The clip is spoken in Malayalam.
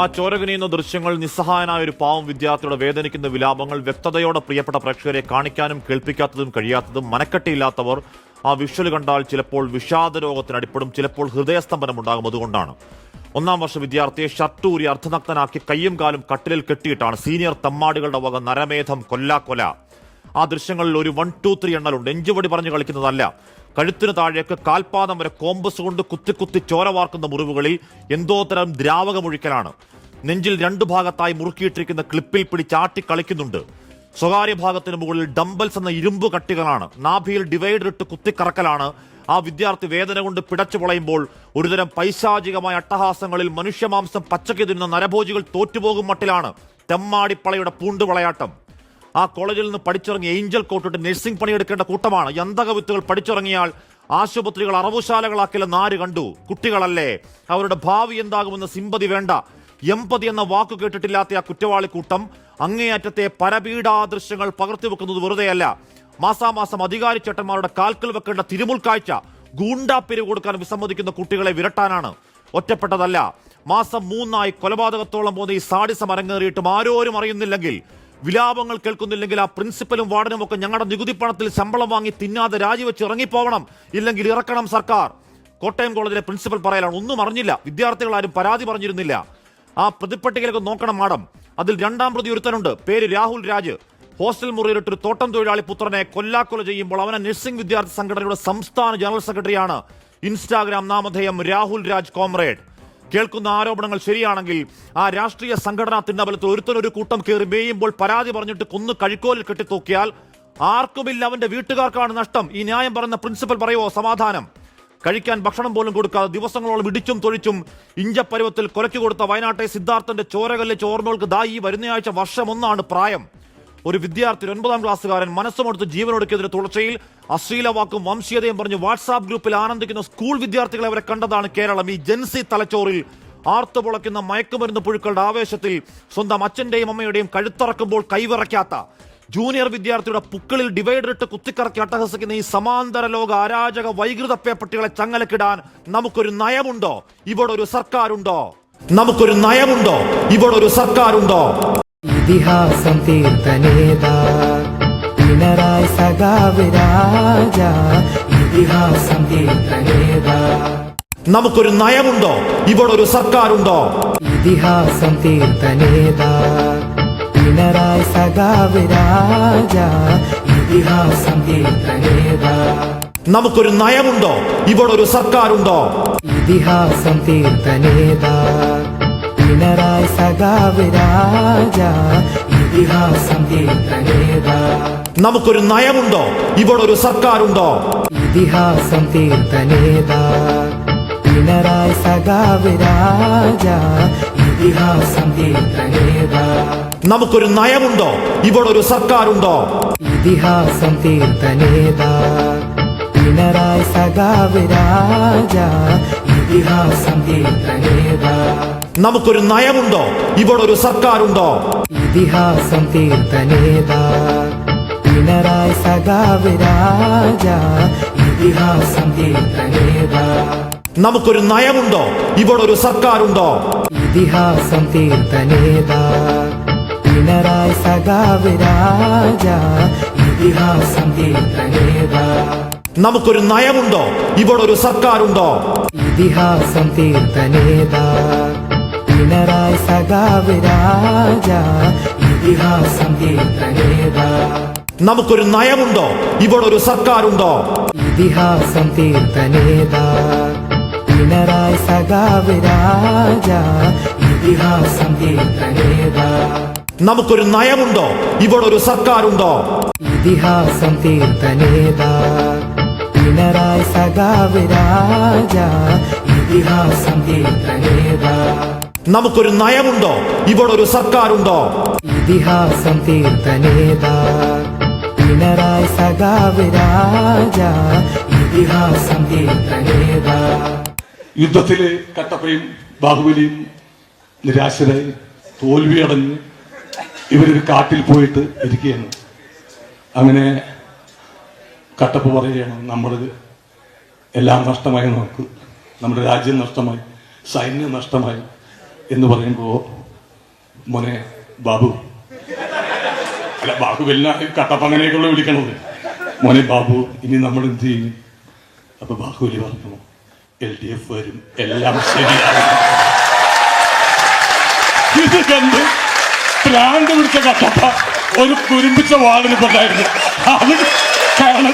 ആ ചോരകുനിയുന്ന ദൃശ്യങ്ങൾ നിസ്സഹായനായ ഒരു പാവം വിദ്യാർത്ഥിയുടെ വേദനിക്കുന്ന വിലാപങ്ങൾ വ്യക്തതയോടെ പ്രിയപ്പെട്ട പ്രേക്ഷകരെ കാണിക്കാനും കേൾപ്പിക്കാത്തതും കഴിയാത്തതും മനക്കെട്ടിയില്ലാത്തവർ ആ വിഷ്വൽ കണ്ടാൽ ചിലപ്പോൾ വിഷാദ രോഗത്തിന് അടിപ്പെടും ചിലപ്പോൾ ഹൃദയസ്തംഭനം ഉണ്ടാകും. അതുകൊണ്ടാണ്. ഒന്നാം വർഷ വിദ്യാർത്ഥിയെ ഷർട്ടൂരി അർദ്ധനഗ്നാക്കി കയ്യും കാലും കട്ടിലിൽ കെട്ടിയിട്ടാണ്. സീനിയർ തമ്മാടികളുടെ വക നരമേധം കൊല്ലാക്കൊല ആ ദൃശ്യങ്ങളിൽ ഒരു വൺ ടു ത്രീ എണ്ണലുണ്ട്. എഞ്ചുപടി പറഞ്ഞു കളിക്കുന്നതല്ല. കഴുത്തിന് താഴേക്ക് കാൽപാദം വരെ കോമ്പസ് കൊണ്ട് കുത്തി കുത്തി ചോര വാർക്കുന്ന മുറിവുകളിൽ എന്തോ തരം ദ്രാവകമൊഴിക്കലാണ്. നെഞ്ചിൽ രണ്ടു ഭാഗത്തായി മുറുക്കിയിട്ടിരിക്കുന്ന ക്ലിപ്പിൽ പിടിച്ചാട്ടി കളിക്കുന്നുണ്ട്. സ്വകാര്യ ഭാഗത്തിന് മുകളിൽ ഡംബൽസ് എന്ന ഇരുമ്പ് കട്ടികളാണ്. നാഭിയിൽ ഡിവൈഡർ ഇട്ട് കുത്തിക്കറക്കലാണ് ആ വിദ്യാർത്ഥി വേദന കൊണ്ട് പിടച്ചു പൊളയുമ്പോൾ ഒരുതരം പൈശാചികമായ അട്ടഹാസങ്ങളിൽ മനുഷ്യമാംസം പച്ചയ്ക്ക് തിന്നുന്ന നരഭോജികൾ തോറ്റുപോകും മട്ടിലാണ് തെമ്മാടിപ്പളയുടെ പൂണ്ടുവളയാട്ടം. ആ കോളേജിൽ നിന്ന് പഠിച്ചിറങ്ങി ഏഞ്ചൽ കോട്ടിട്ട് നഴ്സിംഗ് പണിയെടുക്കേണ്ട കൂട്ടമാണ്. യന്തക വിത്തുകൾ പഠിച്ചിറങ്ങിയാൽ ആശുപത്രികൾ അറവുശാലകളാക്കില്ല നാര് കണ്ടു. കുട്ടികളല്ലേ. അവരുടെ ഭാവി എന്താകുമെന്ന് സിമ്പതി വേണ്ട. എമ്പതി എന്ന വാക്ക് കേട്ടിട്ടില്ലാത്ത ആ കുറ്റവാളി കൂട്ടം അങ്ങേയറ്റത്തെ പരപീഡാദൃശ്യങ്ങൾ പകർത്തിവെക്കുന്നത് വെറുതെയല്ല. മാസാമാസം അധികാരി ചേട്ടന്മാരുടെ കാൽക്കൽ വെക്കേണ്ട തിരുമുൽക്കാഴ്ച ഗൂണ്ടാപ്പിരിവ് കൊടുക്കാൻ വിസമ്മതിക്കുന്ന കുട്ടികളെ വിരട്ടാനാണ്. ഒറ്റപ്പെട്ടതല്ല. മാസം മൂന്നായി കൊലപാതകത്തോളം പോകുന്ന ഈ സാഡിസം അരങ്ങേറിയിട്ടും ആരോരും അറിയുന്നില്ലെങ്കിൽ വിലാപങ്ങൾ കേൾക്കുന്നില്ലെങ്കിൽ ആ പ്രിൻസിപ്പലും വാർഡനും ഒക്കെ ഞങ്ങളുടെ നികുതി പണത്തിൽ ശമ്പളം വാങ്ങി തിന്നാതെ രാജിവെച്ച് ഇറങ്ങിപ്പോവണം ഇല്ലെങ്കിൽ ഇറക്കണം സർക്കാർ. കോട്ടയം കോളേജിലെ പ്രിൻസിപ്പൽ പറയലാണ് ഒന്നും അറിഞ്ഞില്ല. വിദ്യാർത്ഥികൾ ആരും പരാതി പറഞ്ഞിരുന്നില്ല. ആ പ്രതിപ്പട്ടികയിലൊക്കെ നോക്കണം മാഡം. അതിൽ രണ്ടാം പ്രതി ഒരുത്തനുണ്ട്. പേര് രാഹുൽ രാജ്. ഹോസ്റ്റൽ മുറിയിലിട്ടൊരു തോട്ടം തൊഴിലാളി പുത്രനെ കൊല്ലാക്കൊല ചെയ്യുമ്പോൾ അവനെ നഴ്സിംഗ് വിദ്യാർത്ഥി സംഘടനയുടെ സംസ്ഥാന ജനറൽ സെക്രട്ടറിയാണ് ഇൻസ്റ്റാഗ്രാം നാമധേയം രാഹുൽ രാജ് കോമ്രേഡ് കേൾക്കുന്ന ആരോപണങ്ങൾ ശരിയാണെങ്കിൽ ആ രാഷ്ട്രീയ സംഘടനാ തിന്നബലത്തിൽ ഒരുത്തനൊരു കൂട്ടം കയറി മേയുമ്പോൾ പരാതി പറഞ്ഞിട്ട് കൊന്നു കഴിക്കോലിൽ കെട്ടിത്തൂക്കിയാൽ ആർക്കുമില്ല അവന്റെ വീട്ടുകാർക്കാണ് നഷ്ടം. ഈ ന്യായം പറഞ്ഞ പ്രിൻസിപ്പൽ പറയുവോ? സമാധാനം. കഴിക്കാൻ ഭക്ഷണം പോലും കൊടുക്കാതെ ദിവസങ്ങളോളം ഇടിച്ചും തൊഴിച്ചും ഇഞ്ചപ്പരുവത്തിൽ കൊലയ്ക്ക് കൊടുത്ത വയനാട്ടെ സിദ്ധാർത്ഥന്റെ ചോരകല്ലെ ചോർന്നോൾക്ക് ദാ ഈ വരുന്നയാഴ്ച വർഷം ഒന്നാണ് പ്രായം. ഒരു വിദ്യാർത്ഥി ഒൻപതാം ക്ലാസ്സുകാരൻ മനസ്സുമെടുത്ത് ജീവനൊടുക്കിയതിന്റെ തുടർച്ചയിൽ അശ്ലീല വാക്കും വംശീയതയും പറഞ്ഞ് വാട്സാപ്പ് ഗ്രൂപ്പിൽ ആനന്ദിക്കുന്ന സ്കൂൾ വിദ്യാർത്ഥികളെ അവരെ കണ്ടതാണ് കേരളം. ഈ ജൻസി തലച്ചോറിൽ ആർത്തുപുളയ്ക്കുന്ന മയക്കുമരുന്ന് പുഴുക്കളുടെ ആവേശത്തിൽ സ്വന്തം അച്ഛന്റെയും അമ്മയുടെയും കഴുത്തറക്കുമ്പോൾ കൈവിറയ്ക്കാത്ത ജൂനിയർ വിദ്യാർത്ഥിയുടെ പുക്കളിൽ ഡിവൈഡർ ഇട്ട് കുത്തിക്കറക്കി അട്ടഹസിക്കുന്ന ഈ സമാന്തര ലോക അരാജക വൈകൃത പേപ്പട്ടികളെ ചങ്ങലക്കിടാൻ നമുക്കൊരു നയമുണ്ടോ? ഇവിടെ ഒരു സർക്കാരുണ്ടോ? നമുക്കൊരു നയമുണ്ടോ? ഇവിടെ ഒരു സർക്കാരുണ്ടോ? ഇതിഹാസം തീർത്തനേതാ പിണറായി സഖാവ് രാജ ഇതിഹാസം തീർത്തനേതാ നമുക്കൊരു നയമുണ്ടോ? ഇവിടെ ഒരു സർക്കാരുണ്ടോ? ഇതിഹാസം തീർത്തനേതാ പിണറായി സഖാവ് രാജ ഇതിഹാസം തീർത്തനേതാ നമുക്കൊരു നയമുണ്ടോ? ഇവിടെ ഒരു സർക്കാരുണ്ടോ? ഇതിഹാസം തീർത്തനേതാ പിണറായി സഖാവ് രാജ ഇതിഹാസം തീർത്തനേതാ നമുക്കൊരു നയമുണ്ടോ? ഇവിടെ ഒരു സർക്കാരുണ്ടോ? ഇതിഹാസം തീർത്ഥനേത. പിണറായി സഖാവ് രാജ ഇതിഹാസം തീർത്തനേതാ നമുക്കൊരു നയമുണ്ടോ? ഇവിടെ ഒരു സർക്കാരുണ്ടോ? ഇതിഹാസം തീർത്ഥനേത. പിണറായി സഖാവ് രാജ ഇതിഹാസം തീർത്തനേതാ നമുക്കൊരു നയമുണ്ടോ? ഇവിടെ ഒരു സർക്കാരുണ്ടോ? ഇതിഹാസം തീർത്തനേതാ പിണറായി സഖാവ് രാജ ഇതിഹാസം തീർത്തനേതാ നമുക്കൊരു നയമുണ്ടോ? ഇവിടെ ഒരു സർക്കാരുണ്ടോ? ഇതിഹാസം തീർത്തനേതാ പിണറായി സഖാവ് രാജ ഇതിഹാസം തീർത്തനേതാ നമുക്കൊരു നയമുണ്ടോ? ഇവിടെ ഒരു സർക്കാരുണ്ടോ? ഇതിഹാസം തീർത്തനേതാ പിണറായി സഖാവ് രാജ ഇതിഹാസം നമുക്കൊരു നയമുണ്ടോ? ഇവിടെ ഒരു സർക്കാരുണ്ടോ? ഇതിഹാസം തീർത്തനേതാ പിണറായി സഖാവ് രാജ ഇതിഹാസം തീർത്തനേതാ നമുക്കൊരു നയമുണ്ടോ? ഇവിടെ ഒരു സർക്കാരുണ്ടോ? ഇതിഹാസം തീർത്തനേതാ പിണറായി സഖാവ് രാജ ഇതിഹാസം തീർത്തനേതാ നമുക്കൊരു നയമുണ്ടോ? ഇവിടെ ഒരു സർക്കാരുണ്ടോ? ഇതിഹാസം തീർത്ത പിണറായി സഖാവ് രാജ. ഇതിഹാസം തീർത്ത യുദ്ധത്തിലെ കട്ടപ്പയും ബാഹുബലിയും നിരാശരായി തോൽവിയടഞ്ഞ് ഇവരൊരു കാട്ടിൽ പോയിട്ട് ഇരിക്കുകയാണ്. അങ്ങനെ കട്ടപ്പ് പറയുകയാണ് നമ്മൾ എല്ലാം നഷ്ടമായി നമുക്ക്. നമ്മുടെ രാജ്യം നഷ്ടമായി സൈന്യം നഷ്ടമായി. എന്ന് പറയുമ്പോ മോനെ ബാബു. അല്ല ബാബു വലിയ കട്ടപ്പങ്ങനെയൊക്കെയുള്ള വിളിക്കണത്. മോനെ ബാബു ഇനി നമ്മൾ എന്ത് ചെയ്യും? അപ്പൊ വലിയ പറഞ്ഞു എൽ ഡി എഫ് വരും എല്ലാം ശരിയാകും. ഇത് കണ്ട് പ്രാണ്ട് പിടിച്ച കട്ടപ്പ ഒരു കുരുമ്പിച്ച വാളിന് പെട്ടായിരുന്നു അത് കാണാൻ